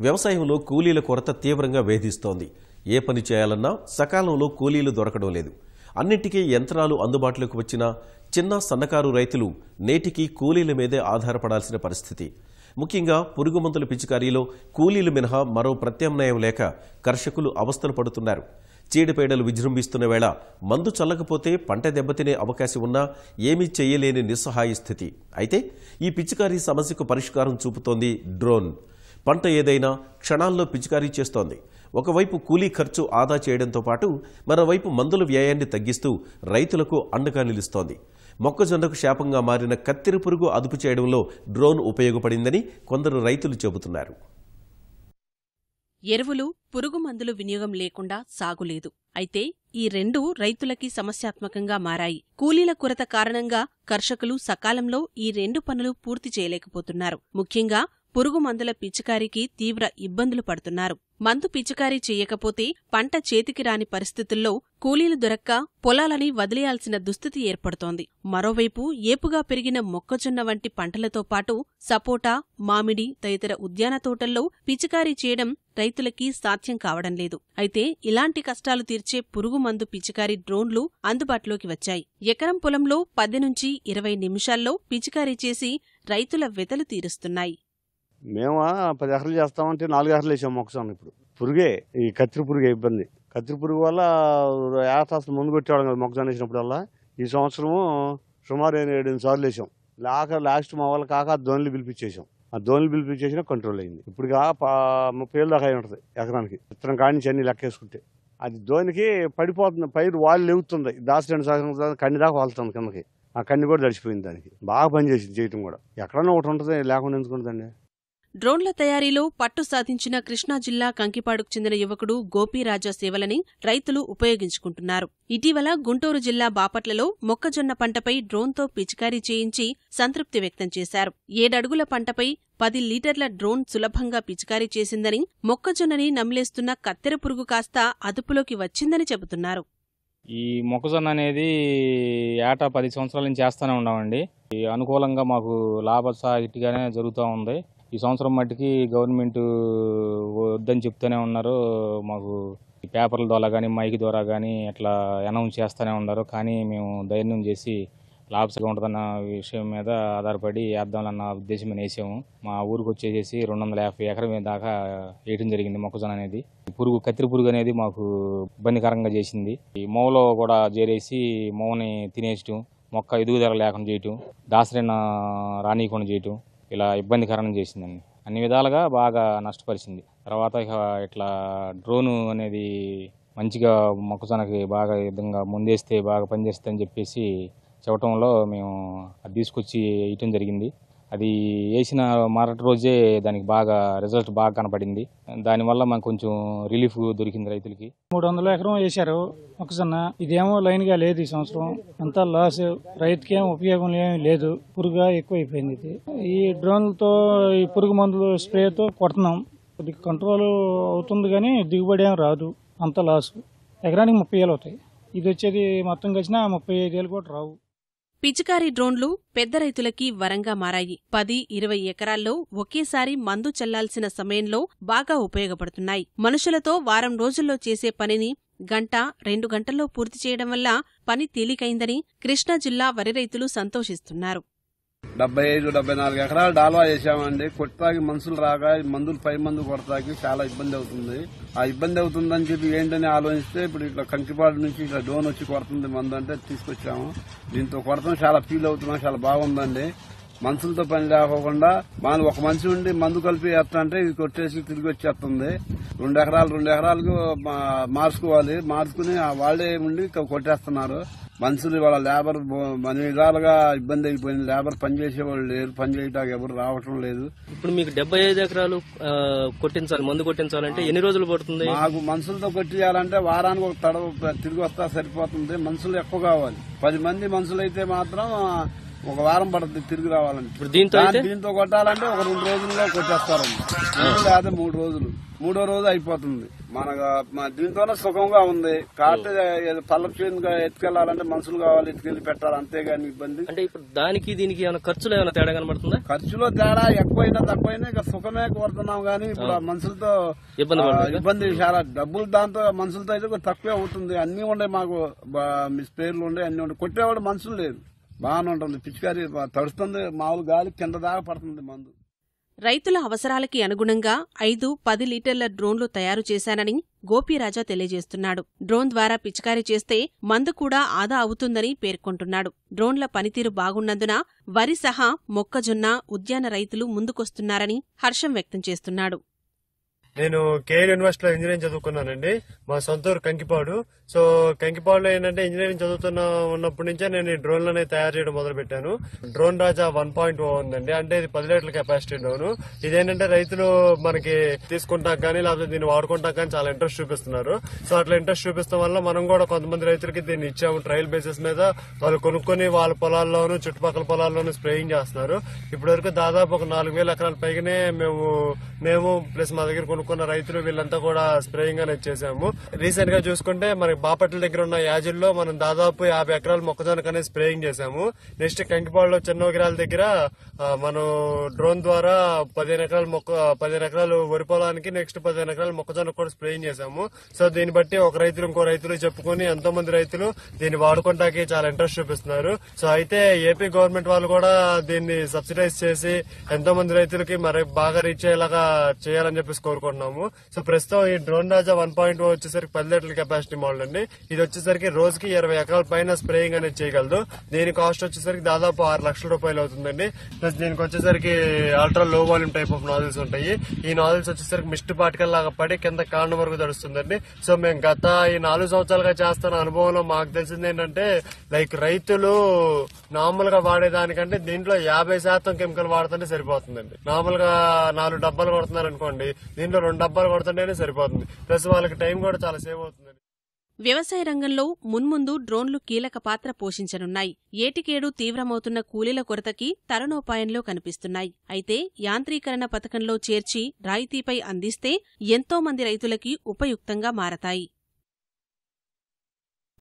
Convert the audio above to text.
వ్యవసాయంలో కూలీల కొరత తీవ్రంగా వేధిస్తోంది. ఏ పని చేయాలన్నా సకాలంలో కూలీలు దొరకడం లేదు. అన్నింటికీ యంత్రాలు అందుబాటులోకి వచ్చినా చిన్న సన్నకారు రైతులు నేటికి కూలీల మీదే ఆధారపడాల్సిన పరిస్థితి. ముఖ్యంగా పురుగు మందుల పిచికారీలో కూలీలు మినహా మరో ప్రత్యామ్నాయం లేక కర్షకులు అవస్థలు పడుతున్నారు. చీడపీడలు విజృంభిస్తున్న వేళ మందు చల్లకపోతే పంట దెబ్బతినే అవకాశం ఉన్నా ఏమీ చేయలేని నిస్సహాయ స్థితి. అయితే ఈ పిచికారీ సమస్యకు పరిష్కారం చూపుతోంది డ్రోన్. పంట ఏదైనా క్షణాల్లో పిచికారీ చేస్తోంది. ఒకవైపు కూలీ ఖర్చు ఆదా చేయడంతో పాటు మరోవైపు మందుల వ్యయాన్ని తగ్గిస్తూ రైతులకు అండగా నిలుస్తోంది. మొక్కజొన్నకు శాపంగా మారిన కత్తిరి పురుగు అదుపు చేయడంలో డ్రోన్ ఉపయోగపడిందని కొందరు రైతులు చెబుతున్నారు. ఎరువులు పురుగు మందులు వినియోగం లేకుండా సాగులేదు. అయితే ఈ రెండు రైతులకి సమస్యాత్మకంగా మారాయి. కూలీల కొరత కారణంగా కర్షకులు సకాలంలో ఈ రెండు పనులు పూర్తి చేయలేకపోతున్నారు. ముఖ్యంగా పురుగు మందుల పిచికారీకి తీవ్ర ఇబ్బందులు పడుతున్నారు. మందు పిచికారీ చేయకపోతే పంట చేతికి రాని పరిస్థితుల్లో కూలీలు దొరక్క పొలాలని వదిలేయాల్సిన దుస్థితి ఏర్పడుతోంది. మరోవైపు ఏపుగా పెరిగిన మొక్కజొన్న వంటి పంటలతో పాటు సపోటా మామిడి తదితర ఉద్యాన తోటల్లో పిచికారీ చేయడం రైతులకి సాధ్యం కావడం లేదు. అయితే ఇలాంటి కష్టాలు తీర్చే పురుగు మందు పిచికారీ డ్రోన్లు అందుబాటులోకి వచ్చాయి. ఎకరం పొలంలో పది నుంచి ఇరవై నిమిషాల్లో పిచికారీ చేసి రైతుల వెతలు తీరుస్తున్నాయి. మేము పది ఎకరాలు చేస్తామంటే నాలుగు ఎకరాలు వేసాం మొక్కజొన్న ఇప్పుడు. పురుగే ఈ కత్తిరి పురుగే ఇబ్బంది. కత్తిరి పురుగు వల్ల ఏట అసలు ముందు కొట్టేవాళ్ళం కదా మొక్కజొన్న వేసినప్పుడల్లా. ఈ సంవత్సరము సుమారు ఏడు ఎనిమిది సార్లు వేసాం. లాక లాస్ట్ మా వాళ్ళ కాక ధోనిలు పిలిపించేసాం. ఆ ధోనిలు పిలిపించేసినా కంట్రోల్ అయింది. ఇప్పుడు ముప్పై ఏళ్ళు దాకా అయి ఉంటుంది ఎకరానికి. విత్తనం కానించి అన్ని లెక్కేసుకుంటే. అది ధోనికి పడిపోతుంది పైరు వాళ్ళు లెగుతుంది. దాసి రెండు సంవత్సరం కన్ని దాకా వాళ్తుంది కిందకి. ఆ కన్ని కూడా తడిచిపోయింది దానికి. బాగా పనిచేసింది చేయటం కూడా. ఎక్కడన్నా ఒకటి ఉంటుంది లేకుండా ఎందుకుంటుందండి డ్రోన్ల తయారీలో పట్టు సాధించిన కృష్ణా జిల్లా కంకిపాడుకు చెందిన యువకుడు గోపీరాజా సేవలని రైతులు ఉపయోగించుకుంటున్నారు. ఇటీవల గుంటూరు జిల్లా బాపట్లలో మొక్కజొన్న పంటపై డ్రోన్తో పిచికారీ చేయించి సంతృప్తి వ్యక్తం చేశారు. ఏడడుగుల పంటపై పది లీటర్ల డ్రోన్ సులభంగా పిచికారీ చేసిందని మొక్కజొన్నని నమిలేస్తున్న కత్తెర పురుగు కాస్త అదుపులోకి వచ్చిందని చెబుతున్నారు. ఈ మొక్కజొన్న అనేది ఏటా పది సంవత్సరాల నుంచి చేస్తూనే ఉన్నామండి. ఈ అనుకూలంగా మాకు లాభసాటిగానే జరుగుతూ ఉంది. ఈ సంవత్సరం మట్టికి గవర్నమెంట్ వద్దని చెప్తూనే ఉన్నారు. మాకు ఈ పేపర్ల ద్వారా కానీ మైక్ ద్వారా కానీ అట్లా అనౌన్స్ చేస్తూనే ఉన్నారు. కానీ మేము ధైర్యం చేసి లాభసాగా ఉంటుందన్న విషయం మీద ఆధారపడి వేద్దామన్న ఉద్దేశం మేము వేసాము. మా ఊరికి వచ్చేసేసి రెండు వందల యాభై ఎకరం దాకా వేయడం జరిగింది మొక్కజొన్న అనేది. ఈ పురుగు కత్తిరి పురుగు అనేది మాకు ఇబ్బందికరంగా చేసింది. ఈ మూవలో కూడా చేరేసి మోవని తినేయటం మొక్క ఎదుగుదల లేకుండా చేయటం దాసరైన రానియకుండా చేయటం ఇలా ఇబ్బందికరం చేసిందండి అన్ని విధాలుగా బాగా నష్టపరిచింది. తర్వాత ఇక ఇట్లా డ్రోను అనేది మంచిగా మొక్కజొన్నకి బాగా విధంగా ముందేస్తే బాగా పనిచేస్తుందని చెప్పేసి చెప్పటంలో మేము అది తీసుకొచ్చి వేయటం జరిగింది. అది వేసిన మరటి రోజే దానికి బాగా రిజల్ట్ బాగా కనపడింది. దానివల్ల మనకు కొంచెం రిలీఫ్ దొరికింది రైతులకి. మూడు వందల ఎకరం వేశారు. మొక్కజొన్న ఇదేమో లైన్గా లేదు ఈ సంవత్సరం. అంతా లాస్ రైతుకి ఏం ఉపయోగం ఏమీ లేదు. పురుగా ఎక్కువైపోయింది ఇది. ఈ డ్రోన్లతో ఈ పురుగు మందులు స్ప్రేతో కొడుతున్నాం. కొద్దిగా కంట్రోల్ అవుతుంది కానీ దిగుబడి ఏం రాదు. అంత లాస్. ఎకరానికి ముప్పై వేలు అవుతాయి. ఇది వచ్చేది మొత్తం కలిసిన ముప్పై ఐదు వేలు కూడా రావు. పిచికారీ డ్రోన్లు పెద్ద రైతులకి వరంగా మారాయి. పది ఇరవై ఎకరాల్లో ఒకేసారి మందు చల్లాల్సిన సమయంలో బాగా ఉపయోగపడుతున్నాయి. మనుషులతో వారం రోజుల్లో చేసే పనిని గంట రెండు గంటల్లో పూర్తి చేయడం వల్ల పని తేలికైందని కృష్ణా జిల్లా వరి రైతులు సంతోషిస్తున్నారు. డెబ్బై ఐదు డెబ్బై నాలుగు ఎకరాలు డాల్వా చేసామండి కొట్టాకి మనుషులు రాక మందులు పై మందు కొడతాకి చాలా ఇబ్బంది అవుతుంది. ఆ ఇబ్బంది అవుతుందని చెప్పి ఏంటని ఆలోచిస్తే ఇప్పుడు ఇట్లా కంకిపాడు నుంచి ఇట్లా డోన్ వచ్చి కొడుతుంది మందు అంటే తీసుకొచ్చాము. దీంతో కొడతాం. చాలా ఫీల్ అవుతున్నాం. చాలా బాగుందండి. మనుషులతో పని లేకోకుండా మనం ఒక మనిషి ఉండి మందు కలిపి వేస్తా అంటే ఇది కొట్టేసి తిరిగి వచ్చేస్తుంది. రెండు ఎకరాలు రెండు ఎకరాలకు మా- మార్చుకోవాలి. మార్చుకుని ఆ వాళ్ళే ఉండి కొట్టేస్తున్నారు. మనుషులు వాళ్ళ లేబర్ అన్ని విధాలుగా ఇబ్బంది అయిపోయింది. లేబర్ పని చేసేవాళ్ళు లేరు. పని చేయడానికి ఎవరు రావటం లేదు. ఇప్పుడు మీకు డెబ్బై ఐదు ఎకరాలు కొట్టించాలి మందు కొట్టించాలంటే ఎన్ని రోజులు పడుతుంది? మాకు మనుషులతో కొట్టియాలంటే వారానికి ఒక తడవ తిరిగి వస్తా సరిపోతుంది. మనుషులు ఎక్కువ కావాలి. పది మంది మనుషులు అయితే మాత్రం ఒక వారం పడుతుంది తిరిగి రావాలంటే. ఇప్పుడు దీంతో దీంతో కొట్టాలంటే ఒక రెండు రోజుల్లో కొట్టేస్తారండి. లేదా మూడు రోజులు. మూడో రోజు అయిపోతుంది. మన మన దీంతోనే సుఖంగా ఉంది. కాకపోతే ఏదో పల్లపు చేతిగా ఎత్తుకెళ్ళాలంటే మనుషులు కావాలి ఎత్తుకెళ్ళి పెట్టాలి అంతేగాని ఇబ్బంది. అంటే ఇప్పుడు దానికి దీనికి ఏమైనా ఖర్చులు ఏమైనా తేడా కనబడుతుందా? ఖర్చులో తేడా ఎక్కువైనా తక్కువైనా ఇక సుఖమే కోరుతున్నాం కానీ ఇప్పుడు మనుషులతో ఇబ్బంది ఇబ్బంది చాలా డబ్బులు దాంతో మనుషులతో అయితే తక్కువే అవుతుంది. అన్ని ఉండే మాకు స్పేర్లు ఉండే అన్ని ఉండే. కొట్టేవాడు మనుషులు లేదు బాగానే ఉంటుంది. పిచికారి బా- తడుస్తుంది మామూలు గాలి కింద దాకా పడుతుంది మందు. రైతుల అవసరాలకి అనుగుణంగా ఐదు పది లీటర్ల డ్రోన్లు తయారు చేశానని గోపీరాజా తెలియజేస్తున్నాడు. డ్రోన్ ద్వారా పిచికారీ చేస్తే మందు కూడా ఆదా అవుతుందని పేర్కొంటున్నాడు. డ్రోన్ల పనితీరు బాగున్నందున వరి సహా మొక్కజొన్న ఉద్యాన రైతులు ముందుకొస్తున్నారని హర్షం వ్యక్తం చేస్తున్నాడు. నేను కేఎల్ యూనివర్సిటీలో ఇంజనీరింగ్ చదువుకున్నానండి. మా సొంతూరు కంకిపాడు. సో కంకిపాడులో ఏంటంటే ఇంజనీరింగ్ చదువుతున్న ఉన్నప్పటి నుంచే నేను ఈ డ్రోన్లని తయారు చేయడం మొదలు పెట్టాను drone Raja one point O ఉందండి. అంటే ఇది పది లీటర్ల కెపాసిటీ డ్రోన్. ఇదేంటంటే రైతులు మనకి తీసుకుంటాం కానీ లేకపోతే దీన్ని వాడుకుంటాం కానీ చాలా ఇంట్రెస్ట్ చూపిస్తున్నారు. సో అట్లా ఇంట్రెస్ట్ చూపిస్తాం వల్ల మనం కూడా కొంతమంది రైతులకి దీన్ని ఇచ్చాము ట్రయల్ బేసిస్ మీద. వాళ్ళు కొనుక్కొని వాళ్ళ పొలాల్లోనూ చుట్టుపక్కల పొలాల్లోనూ స్ప్రేయింగ్ చేస్తున్నారు. ఇప్పటి వరకు దాదాపు ఒక నాలుగు వేల ఎకరాల పైగానే మేము మేము ప్లస్ మా దగ్గర కొనుక్కున్న రైతులు వీళ్ళంతా కూడా స్ప్రేయింగ్ అనేది చేసాము రీసెంట్గా చూసుకుంటే మనకి బాపట్ల దగ్గర ఉన్న యాజిల్లో మనం దాదాపు యాభై ఎకరాల మొక్కజొన్నకు అనేది స్ప్రేయింగ్ చేసాము నెక్స్ట్ కంకిపాడులో చిన్నగిరాల దగ్గర మనం డ్రోన్ ద్వారా పదిహేను ఎకరాల మొక్క పదిహేను ఎకరాలు వరి పొలానికి నెక్స్ట్ పదిహేను ఎకరాల మొక్కజొన్న కూడా స్ప్రేయింగ్ చేశాము. సో దీన్ని బట్టి ఒక రైతులు ఇంకో రైతులు చెప్పుకొని ఎంతో మంది రైతులు దీన్ని వాడుకోవడానికి చాలా ఇంట్రెస్ట్ చూపిస్తున్నారు. సో అయితే ఏపీ గవర్నమెంట్ వాళ్ళు కూడా దీన్ని సబ్సిడైజ్ చేసి ఎంతో మంది రైతులకి మరి బాగా రీచ్ అయ్యేలాగా చేయాలని చెప్పేసి కోరుకుంటున్నాము సో ప్రస్తుతం ఈ డ్రోన్ రాజా వన్ పాయింట్ వచ్చేసరికి పది లీటర్ల కెపాసిటీ మోడల్ అండి. ఇది వచ్చేసరికి రోజుకి ఇరవై ఎకరాల పైన స్ప్రేయింగ్ అనేది చేయగలదు. దీని కాస్ట్ వచ్చేసరికి దాదాపు ఆరు లక్షల రూపాయలు అవుతుందండి. ప్లస్ దీనికి వచ్చేసరికి ultra low volume type of nozzles ఉంటాయి. ఈ నాజిల్స్ వచ్చేసరికి మిస్ట్ పాటికల్ లాగా పడి కింద కాండం వరకు తడుస్తుందండి. సో మేము గత ఈ నాలుగు సంవత్సరాలుగా చేస్తున్న అనుభవంలో మాకు తెలిసింది ఏంటంటే లైక్ రైతులు నార్మల్గా వాడేదానికంటే దీంట్లో యాభై శాతం కెమికల్ వాడుతుంటే సరిపోతుందండి. నార్మల్గా నాలుగు డబ్బాలు కొడుతున్నారు అనుకోండి దీంట్లో రెండు డబ్బాలు కొడుతుంటేనే సరిపోతుంది. ప్లస్ వాళ్ళకి టైం కూడా చాలా సేవ్ అవుతుంది వ్యవసాయ రంగంలో మున్ముందు డ్రోన్లు కీలక పాత్ర పోషించనున్నాయి. ఏటికేడు తీవ్రమవుతున్న కూలీల కొరతకి తరుణోపాయంలో కనిపిస్తున్నాయి. అయితే యాంత్రీకరణ పథకంలో చేర్చి రాయితీపై అందిస్తే ఎంతో మంది రైతులకి ఉపయుక్తంగా మారతాయి.